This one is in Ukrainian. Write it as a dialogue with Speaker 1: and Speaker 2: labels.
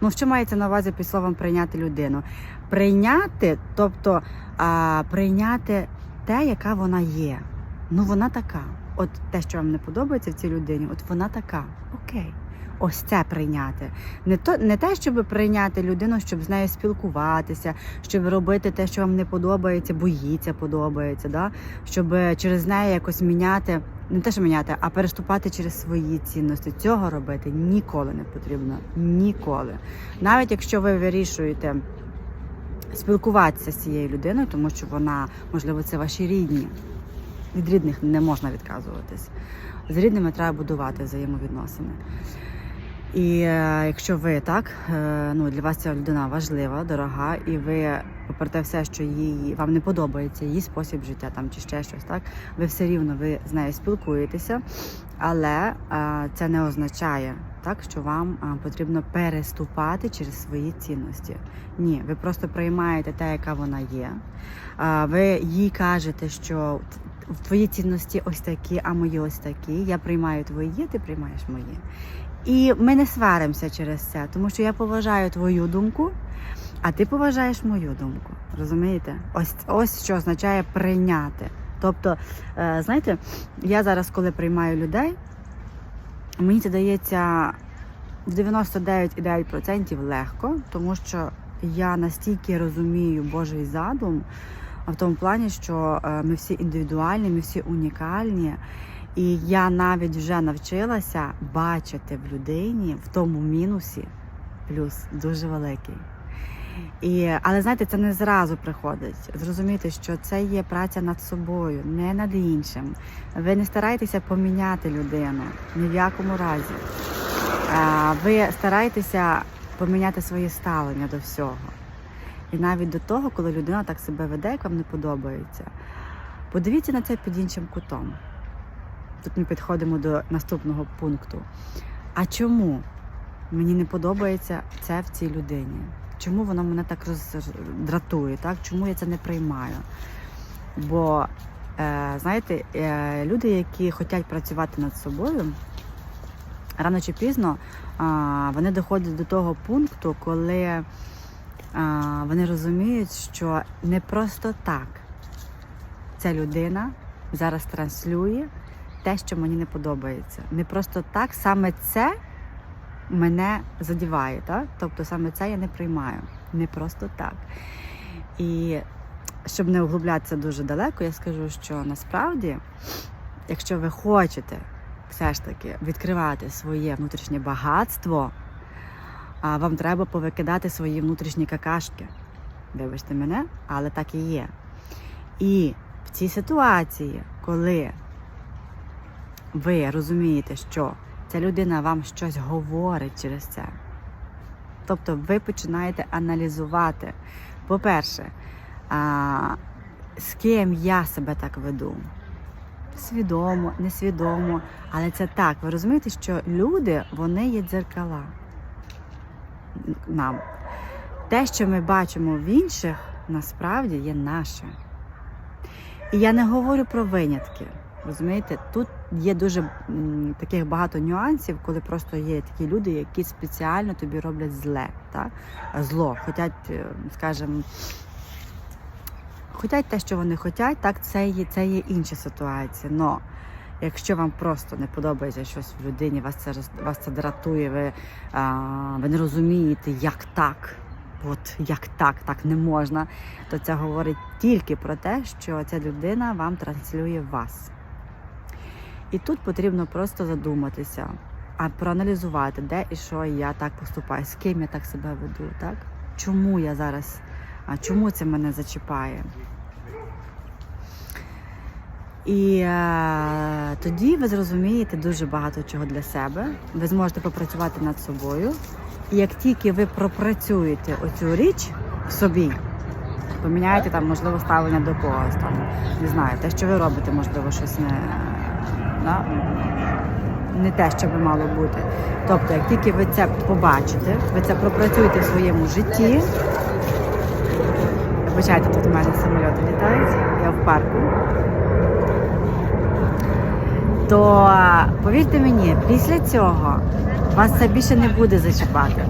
Speaker 1: Ну, що мається на увазі під словом прийняти людину? Прийняти, тобто а, прийняти те, яка вона є. Ну, вона така. От те, що вам не подобається в цій людині, от вона така. Окей. Ось це прийняти. Не то не те, щоб прийняти людину, щоб з нею спілкуватися, щоб робити те, що вам не подобається, боїться, подобається, да? щоб через неї якось міняти, не те, що міняти, а переступати через свої цінності. Цього робити ніколи не потрібно. Ніколи. Навіть якщо ви вирішуєте спілкуватися з цією людиною, тому що вона, можливо, це ваші рідні. Від рідних не можна відказуватись. З рідними треба будувати взаємовідносини. І е, якщо ви так, е, ну для вас ця людина важлива, дорога, і ви, попри те все, що їй вам не подобається, її спосіб життя там чи ще щось, так ви все рівно ви з нею спілкуєтеся, але е, це не означає так, що вам потрібно переступати через свої цінності. Ні, ви просто приймаєте те, яка вона є. Ви їй кажете, що т- твої цінності ось такі, а мої ось такі. Я приймаю твої, ти приймаєш мої. І ми не сваримося через це, тому що я поважаю твою думку, а ти поважаєш мою думку. Розумієте? Ось ось що означає прийняти. Тобто, е, знаєте, я зараз, коли приймаю людей, мені це дається в 99,9% легко, тому що я настільки розумію Божий задум, в тому плані, що е, ми всі індивідуальні, ми всі унікальні. І я навіть вже навчилася бачити в людині в тому мінусі плюс дуже великий. І, але знаєте, це не зразу приходить. Зрозуміти, що це є праця над собою, не над іншим. Ви не старайтеся поміняти людину ні в якому разі. Ви старайтеся поміняти своє ставлення до всього. І навіть до того, коли людина так себе веде, як вам не подобається. Подивіться на це під іншим кутом. Тут ми підходимо до наступного пункту. А чому мені не подобається це в цій людині? Чому воно мене так роздратує? Так? Чому я це не приймаю? Бо, е, знаєте, е, люди, які хочуть працювати над собою, рано чи пізно е, вони доходять до того пункту, коли е, вони розуміють, що не просто так ця людина зараз транслює те, що мені не подобається. Не просто так, саме це мене задіває. Так? Тобто саме це я не приймаю. Не просто так. І щоб не углублятися дуже далеко, я скажу, що насправді, якщо ви хочете все ж таки відкривати своє внутрішнє багатство, вам треба повикидати свої внутрішні какашки. Вибачте мене, але так і є. І в цій ситуації, коли ви розумієте, що ця людина вам щось говорить через це. Тобто ви починаєте аналізувати, по-перше, з ким я себе так веду. Свідомо, несвідомо, але це так. Ви розумієте, що люди вони є дзеркала нам. Те, що ми бачимо в інших, насправді є наше. І я не говорю про винятки. Розумієте, тут є дуже таких багато нюансів, коли просто є такі люди, які спеціально тобі роблять зле, так? зло, хотять, е, скажімо, хотять те, що вони хочуть, так це є, це є інша ситуація. Но якщо вам просто не подобається щось в людині, вас це вас це дратує, ви, а, ви не розумієте, як так. От як так, так не можна, то це говорить тільки про те, що ця людина вам транслює вас. І тут потрібно просто задуматися, а проаналізувати, де і що я так поступаю, з ким я так себе веду, так? Чому я зараз, а чому це мене зачіпає? І е, тоді ви зрозумієте дуже багато чого для себе. Ви зможете попрацювати над собою. І як тільки ви пропрацюєте оцю річ в собі, поміняєте там, можливо, ставлення до когось, там, не знаю, те, що ви робите, можливо, щось не, да, не те, що би мало бути. Тобто, як тільки ви це побачите, ви це пропрацюєте в своєму житті. Вибачайте, тут у мене самольоти літають, я в парку. То повірте мені, після цього вас це більше не буде зачіпати.